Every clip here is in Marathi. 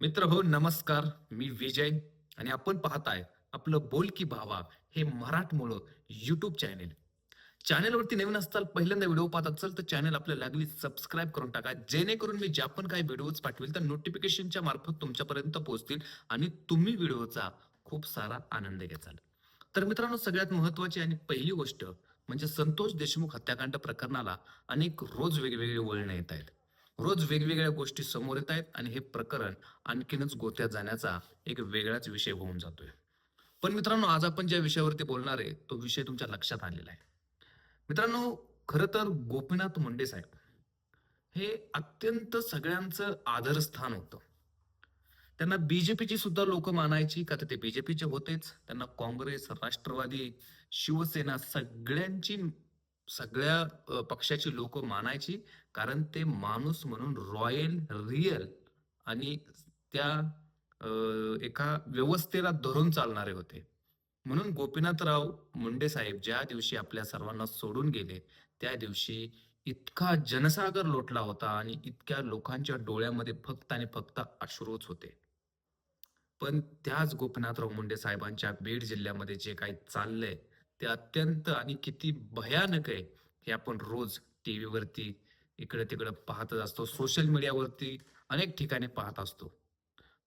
मित्र हो नमस्कार. मी विजय आणि आपण पाहताय आपलं बोल की भावा हे मराठमोळं युट्यूब चॅनेल चॅनेलवरती नवीन असताल पहिल्यांदा व्हिडिओ पाहत असाल तर चॅनल आपल्याला लागली सबस्क्राईब करून टाका. जेणेकरून मी ज्या पण काही व्हिडिओज पाठवेल तर नोटिफिकेशनच्या मार्फत तुमच्यापर्यंत पोहोचतील आणि तुम्ही व्हिडिओचा खूप सारा आनंद घ्याल तर मित्रांनो सगळ्यात महत्वाची आणि पहिली गोष्ट म्हणजे संतोष देशमुख हत्याकांड प्रकरणाला अनेक रोज वेगवेगळे वळण येत आहेत. रोज वेगवेगळ्या गोष्टी समोर येत आहेत आणि हे प्रकरण आणखीनच गोत्यात जाण्याचा एक वेगळाच विषय होऊन जातोय. पण मित्रांनो आज आपण ज्या विषयावरती बोलणार आहे तो विषय तुमच्या लक्षात आलेला आहे. मित्रांनो खरं तर गोपीनाथ मुंडे साहेब हे अत्यंत सगळ्यांचं आदरस्थान होतं. त्यांना बीजेपीची सुद्धा लोक मानायची का तर ते बीजेपीचे होतेच. त्यांना काँग्रेस राष्ट्रवादी शिवसेना सगळ्यांची सगळ्या पक्षाची लोक मानायची. कारण ते माणूस म्हणून रॉयल रियल आणि त्या एका व्यवस्थेला धरून चालणारे होते. म्हणून गोपीनाथराव मुंडे साहेब ज्या दिवशी आपल्या सर्वांना सोडून गेले त्या दिवशी इतका जनसागर लोटला होता आणि इतक्या लोकांच्या डोळ्यामध्ये फक्त आणि फक्त अश्रूच होते. पण त्याच गोपीनाथराव मुंडे साहेबांच्या बीड जिल्ह्यामध्ये जे काही चाललंय ते अत्यंत आणि किती भयानक आहे. हे आपण रोज टी व्हीवरती इकडे तिकडे पाहतच असतो. सोशल मीडियावरती अनेक ठिकाणी पाहत असतो.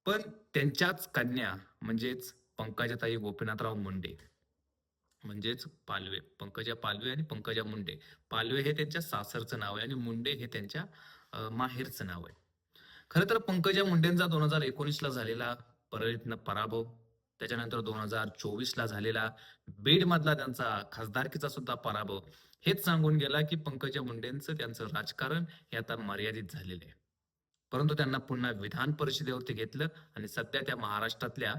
पण त्यांच्याच कन्या म्हणजेच पंकजाताई गोपीनाथराव मुंडे म्हणजेच पालवे पंकजा पालवे आणि पंकजा मुंडे. पालवे हे त्यांच्या सासरचं नाव आहे आणि मुंडे हे त्यांच्या माहेरचं नाव आहे. खरं तर पंकजा मुंडेंचा दोन हजार एकोणीसला झालेला परळीतनं पराभव त्याच्यानंतर दोन हजार चोवीसला झालेला बीड मधला त्यांचा खासदारकीचा सुद्धा पराभव. हेच सांगून गेला की पंकजा मुंडेंचं त्यांचं राजकारण हे आता मर्यादित झालेलं आहे. परंतु त्यांना पुन्हा विधान परिषदेवरती घेतलं आणि सध्या त्या महाराष्ट्रातल्या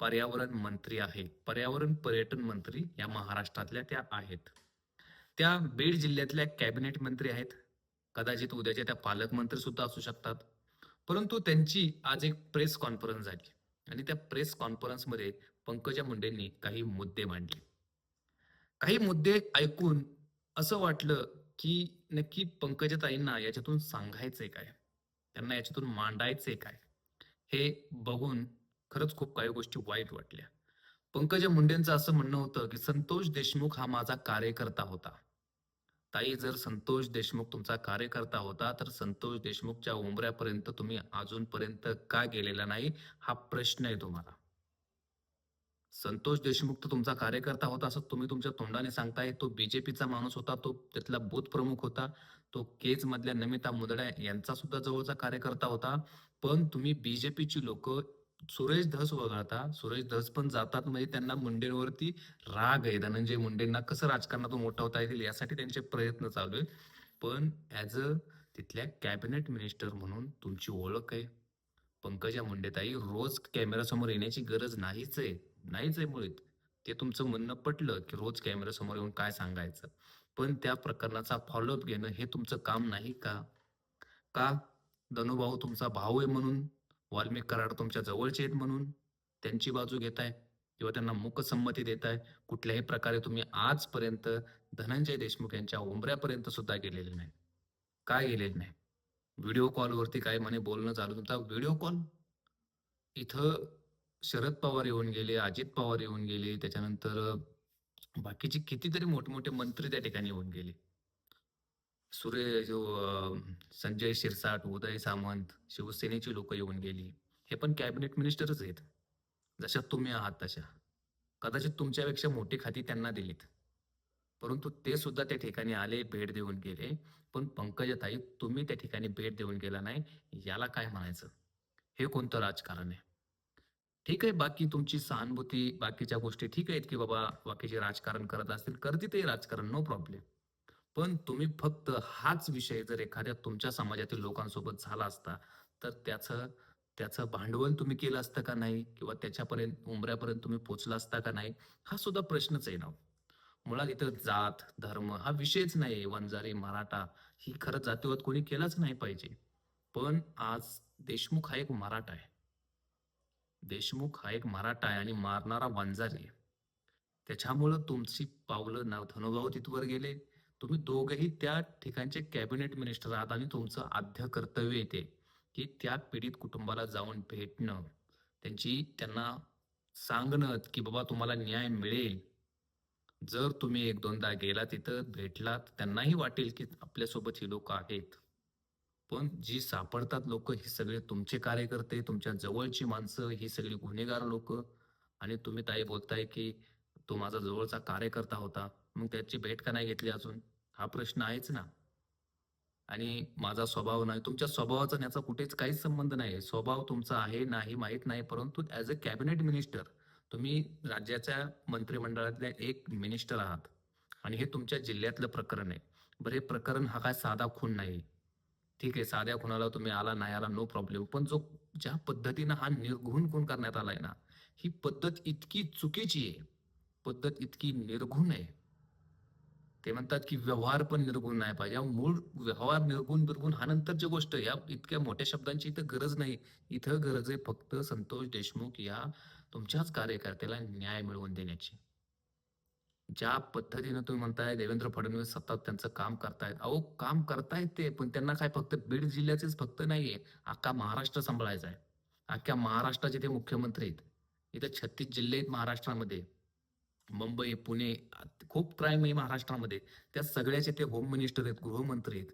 पर्यावरण मंत्री आहे पर्यावरण पर्यटन मंत्री या महाराष्ट्रातल्या त्या आहेत. त्या बीड जिल्ह्यातल्या कॅबिनेट मंत्री आहेत. कदाचित उद्याच्या त्या पालकमंत्री सुद्धा असू शकतात. परंतु त्यांची आज एक प्रेस कॉन्फरन्स झाली. आणि त्या प्रेस कॉन्फरन्समध्ये पंकजा मुंडेंनी काही मुद्दे मांडले. काही मुद्दे ऐकून असं वाटलं की नक्की पंकजाताईंना याच्यातून सांगायचंय काय? त्यांना याच्यातून मांडायचंय काय? हे बघून खरंच खूप काही गोष्टी वाईट वाटल्या. पंकजा मुंडेंचं असं म्हणणं होतं की संतोष देशमुख हा माझा कार्यकर्ता होता. ताई जर संतोष देशमुख तुमचा कार्यकर्ता होता तर संतोष देशमुखच्या उंबऱ्यापर्यंत तुम्ही अजूनपर्यंत का गेलेला नाही? हा प्रश्न आहे तुम्हाला. संतोष देशमुख तर तुमचा कार्यकर्ता होता असं तुम्ही तुमच्या तोंडाने सांगताय. तो बीजेपीचा माणूस होता तो त्यातला बूथ प्रमुख होता तो केज मधल्या नमिता मुदड्या यांचा सुद्धा जवळचा कार्यकर्ता होता. पण तुम्ही बीजेपीची लोक सुरेश धस वगळता सुरेश धस पण जातात. म्हणजे त्यांना मुंडेंवरती राग आहे. धनंजय मुंडेंना कसं राजकारणातून मोठा होता येईल यासाठी त्यांचे प्रयत्न चालू आहेत. पण ॲज अ तिथल्या कॅबिनेट मिनिस्टर म्हणून तुमची ओळख आहे. पंकजा मुंडेताई रोज कॅमेरासमोर येण्याची गरज नाहीच आहे. नाहीच आहे मुळीत ते तुमचं म्हणणं पटलं की रोज कॅमेरासमोर येऊन काय सांगायचं. पण त्या प्रकरणाचा फॉलोअप घेणं हे तुमचं काम नाही का? का? धनुभाऊ तुमचा भाऊ आहे म्हणून? वाल्मिक कराड तुमच्या जवळचे आहेत म्हणून. त्यांची बाजू घेताय किंवा त्यांना मूकसंमती देताय. कुठल्याही प्रकारे तुम्ही आजपर्यंत धनंजय देशमुख यांच्या उंबऱ्यापर्यंत सुद्धा गेलेले नाही. काय गेलेले नाही? व्हिडिओ कॉलवरती काय म्हणे बोलणं चालू तुमचा व्हिडिओ कॉल? इथं शरद पवार येऊन गेले अजित पवार येऊन गेले त्याच्यानंतर बाकीचे कितीतरी मोठमोठे मंत्री त्या ठिकाणी येऊन गेले. सूर्य जो संजय शिरसाट उदय सामंत शिवसेनेची लोक येऊन गेली हे पण कॅबिनेट मिनिस्टरच आहेत. जशा तुम्ही आहात तशा. कदाचित तुमच्यापेक्षा मोठी खाती त्यांना दिलीत. परंतु ते सुद्धा त्या ठिकाणी आले भेट देऊन गेले. पण पंकजाताई तुम्ही त्या ठिकाणी भेट देऊन गेला नाही याला काय म्हणायचं? हे कोणतं राजकारण आहे? ठीक आहे बाकी तुमची सहानुभूती बाकीच्या गोष्टी ठीक आहेत की बाबा बाकीचे राजकारण करत असतील करते ते राजकारण नो प्रॉब्लेम पण तुम्ही फक्त हाच विषय जर एखाद्या तुमच्या समाजातील लोकांसोबत झाला असता तर त्याचं त्याचं भांडवल तुम्ही केलं असतं का नाही? किंवा त्याच्यापर्यंत उमऱ्यापर्यंत तुम्ही पोचला असता का नाही? हा सुद्धा प्रश्नच आहे ना. मुळात इथं जात धर्म हा विषयच नाही वंजारी मराठा ही खरं जातीवाद कोणी केलाच नाही पाहिजे. पण आज देशमुख हा एक मराठा आहे. देशमुख हा एक मराठा आहे आणि मारणारा वंजारी आहे. त्याच्यामुळं तुमची पावलं ना धनुभाव तिथवर गेले. तुम्ही दोघंही त्या ठिकाणचे कॅबिनेट मिनिस्टर आहात आणि तुमचं आद्य कर्तव्य येते की त्या पीडित कुटुंबाला जाऊन भेटणं. त्यांची त्यांना सांगणं की बाबा तुम्हाला न्याय मिळेल. जर तुम्ही एक दोनदा गेला तिथं भेटलात त्यांनाही वाटेल की आपल्यासोबत ही लोक आहेत. पण जी सापडतात लोक ही सगळे तुमचे कार्यकर्ते तुमच्या जवळची माणसं ही सगळी गुन्हेगार लोक. आणि तुम्ही ताई बोलताय की तो माझा जवळचा कार्यकर्ता होता मग त्याची भेट का नाही घेतली अजून? हा प्रश्न आहेच ना. आणि माझा स्वभाव नाही तुमच्या स्वभावाचा याचा कुठेच काहीच संबंध नाही स्वभाव तुमचा आहे नाही माहीत नाही परंतु ऍज अ कॅबिनेट मिनिस्टर तुम्ही राज्याच्या मंत्रिमंडळातल्या एक मिनिस्टर आहात. आणि हे तुमच्या जिल्ह्यातलं प्रकरण आहे. बरं हे प्रकरण हा काय साधा खून नाही. ठीक आहे साध्या खुनाला तुम्ही आला नाही आला नो प्रॉब्लेम पण जो ज्या पद्धतीनं हा निर्घुण खून करण्यात आलाय ना ही पद्धत इतकी चुकीची आहे. पद्धत इतकी निर्घुण आहे. ते म्हणतात की व्यवहार पण निर्गुण नाही पाहिजे. मूळ व्यवहार निर्गुण निर्गुण हा नंतरची गोष्ट या इतक्या मोठ्या शब्दांची इथं गरज नाही. इथं गरज आहे फक्त संतोष देशमुख या तुमच्याच कार्यकर्त्याला न्याय मिळवून देण्याची. ज्या पद्धतीनं तुम्ही म्हणताय देवेंद्र फडणवीस सतत त्यांचं काम करतायत. अहो काम करतायत ते पण त्यांना काय फक्त बीड जिल्ह्याचेच फक्त नाहीये. अख्खा महाराष्ट्र सांभाळायचा आहे. अख्ख्या महाराष्ट्राचे ते मुख्यमंत्री आहेत. इथं छत्तीस जिल्हे आहेत महाराष्ट्रामध्ये. मुंबई पुणे खूप क्राईम आहे महाराष्ट्रामध्ये. त्या सगळ्याचे ते होम मिनिस्टर आहेत गृहमंत्री आहेत.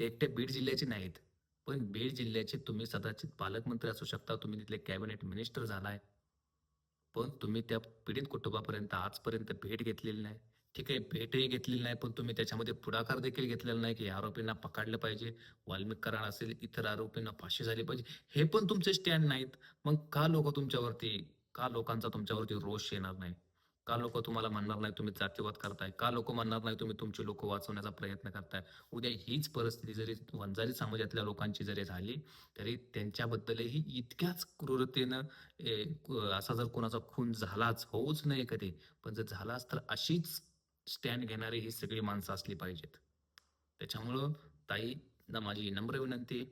ते एकटे बीड जिल्ह्याचे नाहीत. पण बीड जिल्ह्याचे तुम्ही सदाचित पालकमंत्री असू शकता तुम्ही तिथले कॅबिनेट मिनिस्टर झालाय. पण तुम्ही त्या पीडित कुटुंबापर्यंत आजपर्यंत भेट घेतलेली नाही. ठीक आहे भेटही घेतलेली नाही पण तुम्ही त्याच्यामध्ये पुढाकार देखील घेतलेला नाही की आरोपींना पकडलं पाहिजे वाल्मिक करार असेल इतर आरोपींना फाशी झाली पाहिजे. हे पण तुमचे स्टँड नाहीत. मग का लोक तुमच्यावरती का लोकांचा तुमच्यावरती रोष येणार नाही? का लोक तुम्हाला म्हणणार नाही तुम्ही जातीवाद करताय? का लोक म्हणणार नाही तुम्ही तुमची लोक वाचवण्याचा प्रयत्न करताय? उद्या हीच परिस्थिती जरी वंजारी समाजातल्या लोकांची जरी झाली तरी त्यांच्याबद्दलही इतक्याच क्रूरतेनं ए, असा जर कोणाचा खून झालाच होऊच नाही कधी पण जर झालाच तर अशीच स्टँड घेणारी ही सगळी माणसं असली पाहिजेत. त्याच्यामुळं ताई ना माझी नम्र विनंती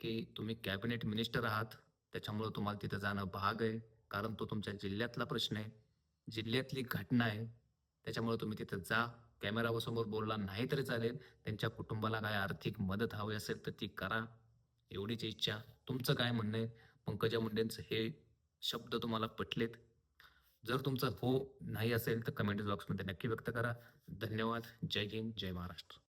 की तुम्ही कॅबिनेट मिनिस्टर आहात त्याच्यामुळं तुम्हाला तिथं जाणं भाग आहे कारण तो तुमच्या जिल्ह्यातला प्रश्न आहे. जिल्ह्यातली घटना आहे त्याच्यामुळे तुम्ही तिथं जा. कॅमेरासमोर बोलला नाही तरी चालेल. त्यांच्या कुटुंबाला काय आर्थिक मदत हवी असेल तर ती करा. एवढीच इच्छा. तुमचं काय म्हणणं आहे? पंकजा मुंडेंचं हे शब्द तुम्हाला पटलेत? जर तुमचं हो नाही असेल तर कमेंट बॉक्समध्ये नक्की व्यक्त करा. धन्यवाद. जय हिंद. जय महाराष्ट्र.